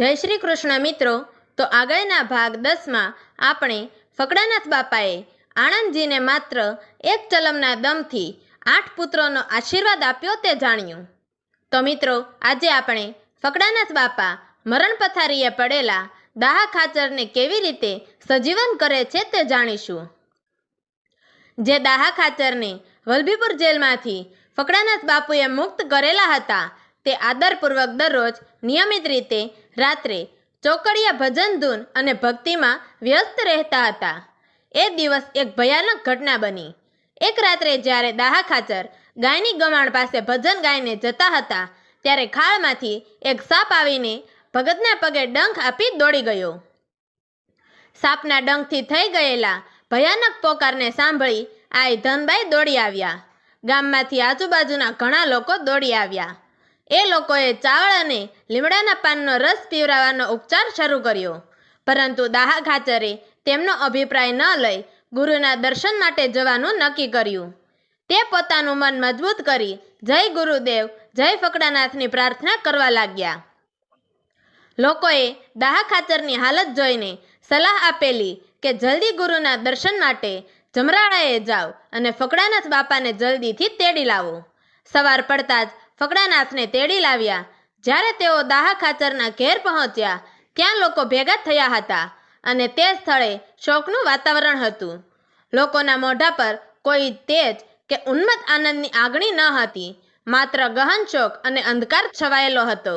જય શ્રી કૃષ્ણ મિત્રો. તો આગળના ભાગ દસમાં આપણે ફકડાનાથ બાપાએ આણંદજીને માત્ર એક ચલમના દમથી આઠ પુત્રોનો આશીર્વાદ આપ્યો તે જાણ્યું. તો મિત્રો, આજે આપણે ફકડાનાથ બાપા મરણ પથારીએ પડેલા દાહા ખાચરને કેવી રીતે સજીવન કરે છે તે જાણીશું. જે દાહા ખાચરને વલભીપુર જેલમાંથી ફકડાનાથ બાપુએ મુક્ત કરેલા હતા તે આદરપૂર્વક દરરોજ નિયમિત રીતે રાત્રે ચોકડિયા ભજન ધૂન અને ભક્તિમાં વ્યસ્ત રહેતા હતા. એ દિવસ એક ભયાનક ઘટના બની. એક રાત્રે જ્યારે દાહા ખાચર ગાયની ગમાણ પાસે ભજન ગાઈને જતા હતા, ત્યારે ખાળમાંથી એક સાપ આવીને ભગતના પગે ડંખ આપી દોડી ગયો. સાપના ડંખથી થઈ ગયેલા ભયાનક પોકારને સાંભળી આય ધનભાઈ દોડી આવ્યા. ગામમાંથી આજુબાજુના ઘણા લોકો દોડી આવ્યા. એ લોકોએ ચાવળ અને લીમડાના પાનનો રસ પીવરાવવાનો ઉપચાર શરૂ કર્યો. પરંતુ દાહા ખાચરે તેમનો અભિપ્રાય ન લઈ ગુરુના દર્શન માટે જવાનું નક્કી કર્યું. તે પોતાનું મન મજબૂત કરી જય ગુરુદેવ, જય ફકડાનાથની પ્રાર્થના કરવા લાગ્યા. લોકોએ દાહા ખાચરની હાલત જોઈને સલાહ આપેલી કે જલ્દી ગુરુના દર્શન માટે જમરાળાએ જાઓ અને ફકડાનાથ બાપાને જલ્દીથી તેડી લાવો. સવાર પડતા જ ફકડાનાથને તેડી લાવ્યા. જ્યારે તેઓ દાહા ખાચરના ઘેર પહોંચ્યા, ત્યાં લોકો ભેગા થયા હતા અને તે સ્થળે શોકનું વાતાવરણ હતું. લોકોના મોઢા પર કોઈ તેજ કે ઉન્મત્ત આનંદની આગણી ન હતી, માત્ર ગહન શોક અને અંધકાર છવાયેલો હતો.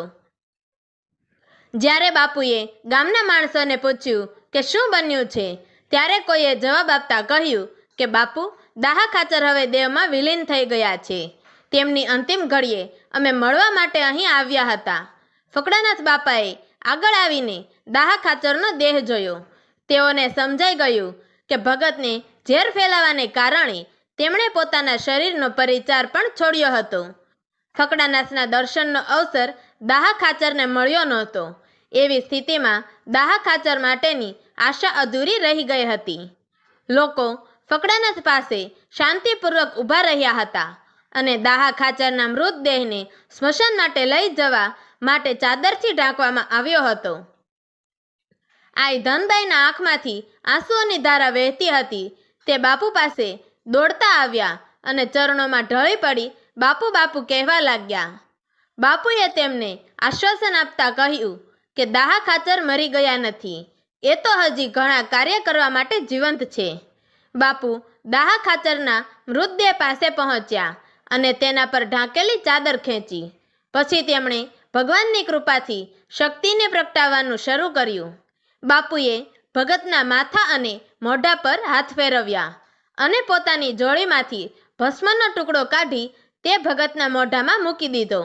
જ્યારે બાપુએ ગામના માણસોને પૂછ્યું કે શું બન્યું છે, ત્યારે કોઈએ જવાબ આપતા કહ્યું કે, બાપુ, દાહા ખાચર હવે દેવમાં વિલીન થઈ ગયા છે. તેમની અંતિમ ઘડીએ અમે મળવા માટે અહીં આવ્યા હતા. ફકડાનાથ બાપાએ આગળ આવીને દાહા ખાચરનો દેહ જોયો. તેઓને સમજાઈ ગયું કે ભગતને ઝેર ફેલાવાને કારણે તેમણે પોતાના શરીરનો પરિચાર પણ છોડ્યો હતો. ફકડાનાથના દર્શનનો અવસર દાહા ખાચરને મળ્યો નહોતો. એવી સ્થિતિમાં દાહા ખાચર માટેની આશા અધૂરી રહી ગઈ હતી. લોકો ફકડાનાથ પાસે શાંતિપૂર્વક ઊભા રહ્યા હતા. અને દાહા ખાચરના મૃતદેહને સ્મશાન માટે લઈ જવા માટે ચાદરથી ઢાંકવામાં આવ્યો હતો. આઈ ધનબાઈના આંખમાંથી આંસુઓની ધારા વહેતી હતી. તે બાપુ પાસે દોડતા આવ્યા અને ચરણોમાં ઢળી પડી બાપુ બાપુ કહેવા લાગ્યા. બાપુએ તેમને આશ્વાસન આપતા કહ્યું કે દાહા ખાચર મરી ગયા નથી. એ તો હજી ઘણા કાર્ય કરવા માટે જીવંત છે. બાપુ દાહા ખાચરના મૃતદેહ પાસે પહોંચ્યા. અને તેના પર ઢાંકેલી ચાદર ખેંચી. પછી તેમણે ભગવાનની કૃપાથી શક્તિને પ્રગટાવવાનું શરૂ કર્યું. બાપુએ ભગતના માથા અને મોઢા પર હાથ ફેરવ્યા અને પોતાની જોડીમાંથી ભસ્મનો ટુકડો કાઢી તે ભગતના મોઢામાં મૂકી દીધો.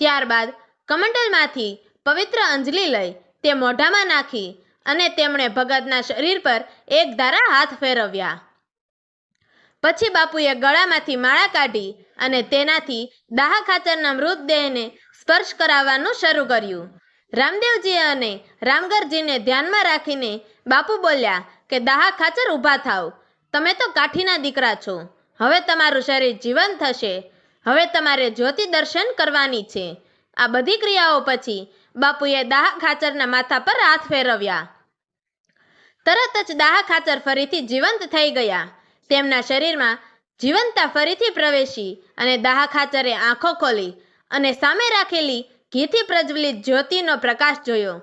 ત્યારબાદ કમંડલમાંથી પવિત્ર અંજલિ લઈ તે મોઢામાં નાખી અને તેમણે ભગતના શરીર પર એક ધારા હાથ ફેરવ્યા. પછી બાપુએ ગળામાંથી માળા કાઢી અને તેનાથી દાહ ખાચરના મૃતદેહને સ્પર્શ કરાવવાનું શરૂ કર્યું. રામદેવજી અને રામગરજીને ધ્યાનમાં રાખીને બાપુ બોલ્યા કે, દાહા ખાચર ઊભા થાવ. તમે તો કાઠીના દીકરા છો. હવે તમારું શરીર જીવંત થશે. હવે તમારે જ્યોતિ દર્શન કરવાની છે. આ બધી ક્રિયાઓ પછી બાપુએ દાહ ખાચરના માથા પર હાથ ફેરવ્યા. તરત જ દાહ ખાચર ફરીથી જીવંત થઈ ગયા. તેમના શરીરમાં જીવંતતા ફરીથી પ્રવેશી અને દાહા ખાચરે આંખો ખોલી અને સામે રાખેલી ઘીથી પ્રજ્વલિત જ્યોતિનો પ્રકાશ જોયો.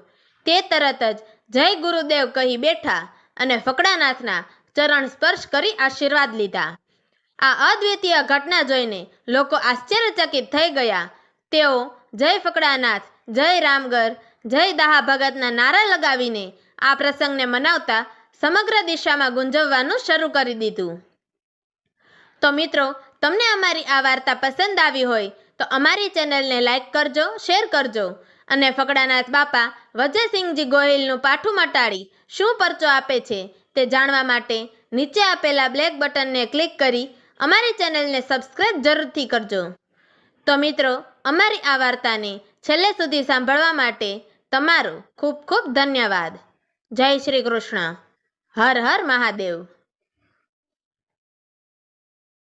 તે તરત જ જય ગુરુદેવ કહી બેઠા અને ફકડાનાથના ચરણ સ્પર્શ કરી આશીર્વાદ લીધા. આ અદ્વિતીય ઘટના જોઈને લોકો આશ્ચર્યચકિત થઈ ગયા. તેઓ જય ફકડાનાથ, જય રામગર જય દાહા ભગતના નારા લગાવીને આ પ્રસંગને મનાવતા સમગ્ર દિશામાં ગુંજવવાનું શરૂ કરી દીધું. તો મિત્રો, તમને અમારી આ વાર્તા પસંદ આવી હોય, તો અમારી ચેનલને લાઈક કરજો, શેર કરજો અને ફકડાનાથ બાપા વજયસિંહજી ગોહિલનું પાઠું મટાડી શું પરચો આપે છે તે જાણવા માટે નીચે આપેલા બ્લેક બટનને ક્લિક કરી અમારી ચેનલને સબસ્ક્રાઈબ જરૂરથી કરજો. તો મિત્રો, અમારી આ વાર્તાને છેલ્લે સુધી સાંભળવા માટે તમારો ખૂબ ખૂબ ધન્યવાદ. જય શ્રી કૃષ્ણ. હર હર મહાદેવ.